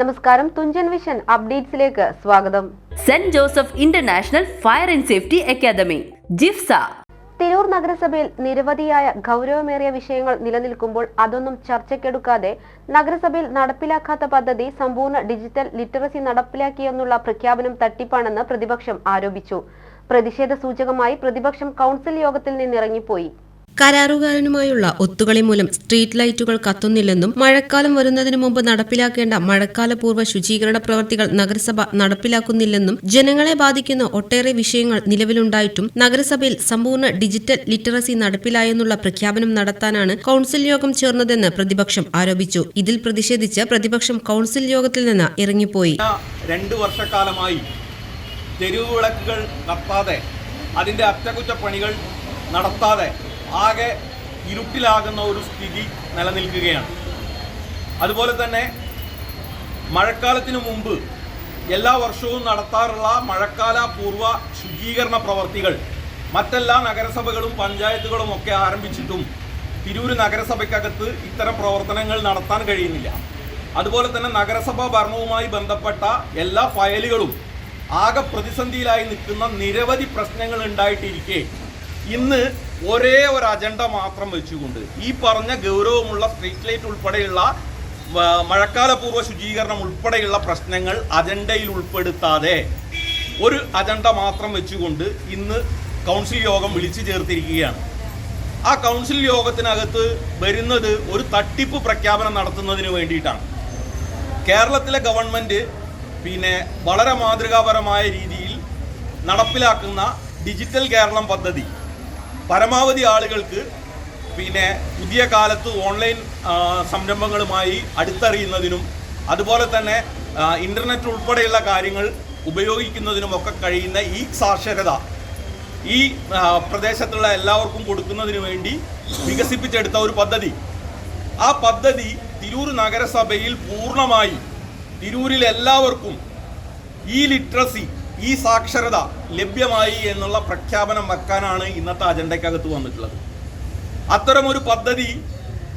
നമസ്കാരം തുഞ്ചൻ വിഷൻ അപ്ഡേറ്റ്സിലേക്ക് സ്വാഗതം. Saint Joseph international fire and safety academy ജിഫ്സ. Tirur നഗരസഭയിൽ നിരവധിയായ ഗൗരവമേറിയ വിഷയങ്ങൾ നിലനിൽക്കുമ്പോൾ അതൊന്നും ചർച്ചയ്ക്കെടുക്കാതെ നഗരസഭയിൽ നടപ്പിലാക്കാത്ത പദ്ധതി സമ്പൂർണ ഡിജിറ്റൽ ലിറ്ററസി നടപ്പിലാക്കിയെന്നുള്ള പ്രഖ്യാപനം തട്ടിപ്പാണെന്ന് പ്രതിപക്ഷം ആരോപിച്ചു. പ്രതിഷേധ സൂചകമായി പ്രതിപക്ഷം കൗൺസിൽ യോഗത്തിൽ നിന്നിറങ്ങിപ്പോയി. കരാറുകാരനുമായുള്ള ഒത്തുകളി മൂലം സ്ട്രീറ്റ് ലൈറ്റുകൾ കത്തുന്നില്ലെന്നും മഴക്കാലം വരുന്നതിന് മുമ്പ് നടപ്പിലാക്കേണ്ട മഴക്കാലപൂർവ ശുചീകരണ പ്രവൃത്തികൾ നഗരസഭ നടപ്പിലാക്കുന്നില്ലെന്നും ജനങ്ങളെ ബാധിക്കുന്ന ഒട്ടേറെ വിഷയങ്ങൾ നിലവിലുണ്ടായിട്ടും നഗരസഭയിൽ സമ്പൂർണ ഡിജിറ്റൽ ലിറ്ററസി നടപ്പിലായെന്നുള്ള പ്രഖ്യാപനം നടത്താനാണ് കൌൺസിൽ യോഗം ചേർന്നതെന്ന് പ്രതിപക്ഷം ആരോപിച്ചു. ഇതിൽ പ്രതിഷേധിച്ച് പ്രതിപക്ഷം കൌൺസിൽ യോഗത്തിൽ നിന്ന് ഇറങ്ങിപ്പോയി. രണ്ടു വർഷക്കാലമായി തെരുവ് വിളക്കുകൾ കത്താതെ അതിന്റെ അറ്റകുറ്റപ്പണികൾ നടത്താതെ ആകെ ഇരുട്ടിലാകുന്ന ഒരു സ്ഥിതി നിലനിൽക്കുകയാണ്. അതുപോലെ തന്നെ മഴക്കാലത്തിനു മുമ്പ് എല്ലാ വർഷവും നടത്താറുള്ള മഴക്കാല പൂർവ ശുചീകരണ പ്രവർത്തികൾ മറ്റെല്ലാ നഗരസഭകളും പഞ്ചായത്തുകളും ഒക്കെ ആരംഭിച്ചിട്ടും തിരൂർ നഗരസഭയ്ക്കകത്ത് ഇത്തരം പ്രവർത്തനങ്ങൾ നടത്താൻ കഴിയുന്നില്ല. അതുപോലെ തന്നെ നഗരസഭാ ഭരണവുമായി ബന്ധപ്പെട്ട എല്ലാ ഫയലുകളും ആകെ പ്രതിസന്ധിയിലായി നിൽക്കുന്ന നിരവധി പ്രശ്നങ്ങൾ ഉണ്ടായിട്ടിരിക്കെ. ഇന്ന് ഒരേ ഒരു അജണ്ട മാത്രം വെച്ചുകൊണ്ട് ഈ പറഞ്ഞ ഗൗരവമുള്ള സ്ട്രീറ്റ് ലൈറ്റ് ഉൾപ്പെടെയുള്ള മഴക്കാലപൂർവ ശുചീകരണം ഉൾപ്പെടെയുള്ള പ്രശ്നങ്ങൾ അജണ്ടയിൽ ഉൾപ്പെടുത്താതെ ഒരു അജണ്ട മാത്രം വെച്ചുകൊണ്ട് ഇന്ന് കൗൺസിൽ യോഗം വിളിച്ചു ചേർത്തിരിക്കുകയാണ്. ആ കൗൺസിൽ യോഗത്തിനകത്ത് വരുന്നത് ഒരു തട്ടിപ്പ് പ്രഖ്യാപനം നടത്തുന്നതിന് വേണ്ടിയിട്ടാണ്. കേരളത്തിലെ ഗവൺമെന്റ് പിന്നെ വളരെ മാതൃകാപരമായ രീതിയിൽ നടപ്പിലാക്കുന്ന ഡിജിറ്റൽ കേരളം പദ്ധതി. പരമാവധി ആളുകൾക്ക് പിന്നെ പുതിയ കാലത്ത് ഓൺലൈൻ സംരംഭങ്ങളുമായി അടുത്തറിയുന്നതിനും അതുപോലെ തന്നെ ഇന്റർനെറ്റ് ഉൾപ്പെടെയുള്ള കാര്യങ്ങൾ ഉപയോഗിക്കുന്നതിനുമൊക്കെ കഴിയുന്ന ഈ സാക്ഷരത ഈ പ്രദേശത്തുള്ള എല്ലാവർക്കും കൊടുക്കുന്നതിന് വേണ്ടി വികസിപ്പിച്ചെടുത്ത ഒരു പദ്ധതി. ആ പദ്ധതി തിരൂർ നഗരസഭയിൽ പൂർണമായി തിരൂരിൽ എല്ലാവർക്കും ഈ ലിറ്ററസി ഈ സാക്ഷരത ലഭ്യമായി എന്നുള്ള പ്രഖ്യാപനം വെക്കാനാണ് ഇന്നത്തെ അജണ്ടയ്ക്കകത്ത് വന്നിട്ടുള്ളത്. അത്തരമൊരു പദ്ധതി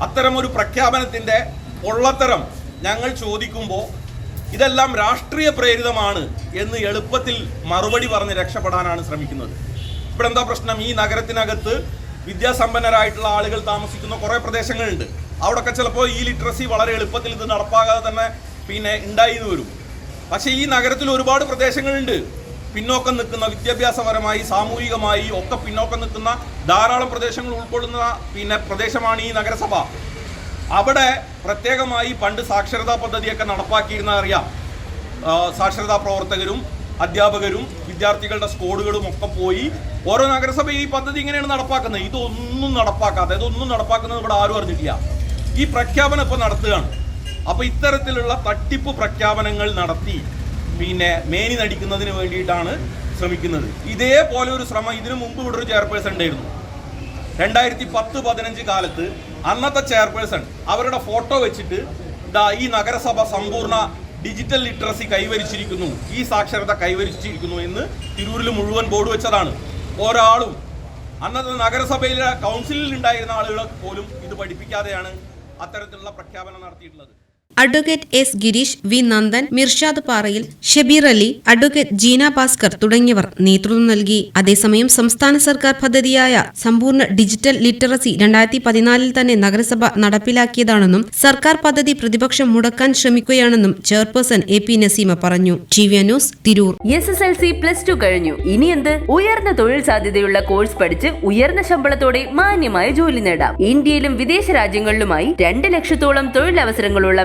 അത്തരമൊരു പ്രഖ്യാപനത്തിന്റെ പൊള്ളത്തരം ഞങ്ങൾ ചോദിക്കുമ്പോൾ ഇതെല്ലാം രാഷ്ട്രീയ പ്രേരിതമാണ് എന്ന് എളുപ്പത്തിൽ മറുപടി പറഞ്ഞ് രക്ഷപ്പെടാനാണ് ശ്രമിക്കുന്നത്. ഇവിടെ എന്താ പ്രശ്നം? ഈ നഗരത്തിനകത്ത് വിദ്യാസമ്പന്നരായിട്ടുള്ള ആളുകൾ താമസിക്കുന്ന കുറേ പ്രദേശങ്ങളുണ്ട്. അവിടെയൊക്കെ ചിലപ്പോൾ ഈ ലിറ്ററസി വളരെ എളുപ്പത്തിൽ ഇത് നടപ്പാകാതെ തന്നെ പിന്നെ ഉണ്ടായി വരും. പക്ഷേ ഈ നഗരത്തിൽ ഒരുപാട് പ്രദേശങ്ങളുണ്ട്. പിന്നോക്കം നിൽക്കുന്ന വിദ്യാഭ്യാസപരമായി സാമൂഹികമായി ഒക്കെ പിന്നോക്കം നിൽക്കുന്ന ധാരാളം പ്രദേശങ്ങൾ ഉൾക്കൊള്ളുന്ന പിന്നെ പ്രദേശമാണ് ഈ നഗരസഭ. അവിടെ പ്രത്യേകമായി പണ്ട് സാക്ഷരതാ പദ്ധതിയൊക്കെ നടപ്പാക്കിയിരുന്ന അറിയാം. സാക്ഷരതാ പ്രവർത്തകരും അധ്യാപകരും വിദ്യാർത്ഥികളുടെ സ്കോഡുകളും ഒക്കെ പോയി ഓരോ നഗരസഭ ഈ പദ്ധതി ഇങ്ങനെയാണ് നടപ്പാക്കുന്നത്. ഇതൊന്നും നടപ്പാക്കാത്ത ഇതൊന്നും നടപ്പാക്കുന്നത് ഇവിടെ ആരും അറിഞ്ഞിട്ടില്ല. ഈ പ്രഖ്യാപനം ഇപ്പോൾ നടത്തുകയാണ്. അപ്പോൾ ഇത്തരത്തിലുള്ള തട്ടിപ്പ് പ്രഖ്യാപനങ്ങൾ നടത്തി പിന്നെ മേനി നടിക്കുന്നതിന് വേണ്ടിയിട്ടാണ് ശ്രമിക്കുന്നത്. ഇതേപോലെ ഒരു ശ്രമം ഇതിനു മുമ്പ് ഇവിടെ ഒരു ചെയർപേഴ്സൺ ഉണ്ടായിരുന്നു. രണ്ടായിരത്തി പത്ത് പതിനഞ്ച് കാലത്ത് അന്നത്തെ ചെയർപേഴ്സൺ അവരുടെ ഫോട്ടോ വെച്ചിട്ട് ദാ ഈ നഗരസഭ സമ്പൂർണ ഡിജിറ്റൽ ലിറ്ററസി കൈവരിച്ചിരിക്കുന്നു. ഈ സാക്ഷരത കൈവരിച്ചിരിക്കുന്നു എന്ന് തിരൂരിൽ മുഴുവൻ ബോർഡ് വെച്ചതാണ്. ഒരാളും അന്നത്തെ നഗരസഭയിലെ കൗൺസിലിൽ ഉണ്ടായിരുന്ന ആളുകളെ പോലും ഇത് പഠിപ്പിക്കാതെയാണ് അത്തരത്തിലുള്ള പ്രഖ്യാപനം നടത്തിയിട്ടുള്ളത്. Advocate S Gireesh V Nandan Mirshad Parayil Shabeer Ali advocate Jeena Bhaskar തുടങ്ങിയവർ നേതൃത്വം നൽകി. അതേസമയം സംസ്ഥാന സർക്കാർ പദ്ധതിയായ സമ്പൂർണ ഡിജിറ്റൽ ലിറ്ററസി രണ്ടായിരത്തി പതിനാലിൽ തന്നെ നഗരസഭ നടപ്പിലാക്കിയതാണെന്നും സർക്കാർ പദ്ധതി പ്രതിപക്ഷം മുടക്കാൻ ശ്രമിക്കുകയാണെന്നും ചെയർപേഴ്സൺ എ പി നസീമ പറഞ്ഞു. News Tirur. S S L C plus two കഴിഞ്ഞു. ഇനി എന്ത്? ഉയർന്ന തൊഴിൽ സാധ്യതയുള്ള കോഴ്സ് പഠിച്ച് ഉയർന്ന ശമ്പളത്തോടെ മാന്യമായ ജോലി നേടാം. ഇന്ത്യയിലും വിദേശ രാജ്യങ്ങളിലുമായി രണ്ട് ലക്ഷത്തോളം തൊഴിലവസരങ്ങളുള്ള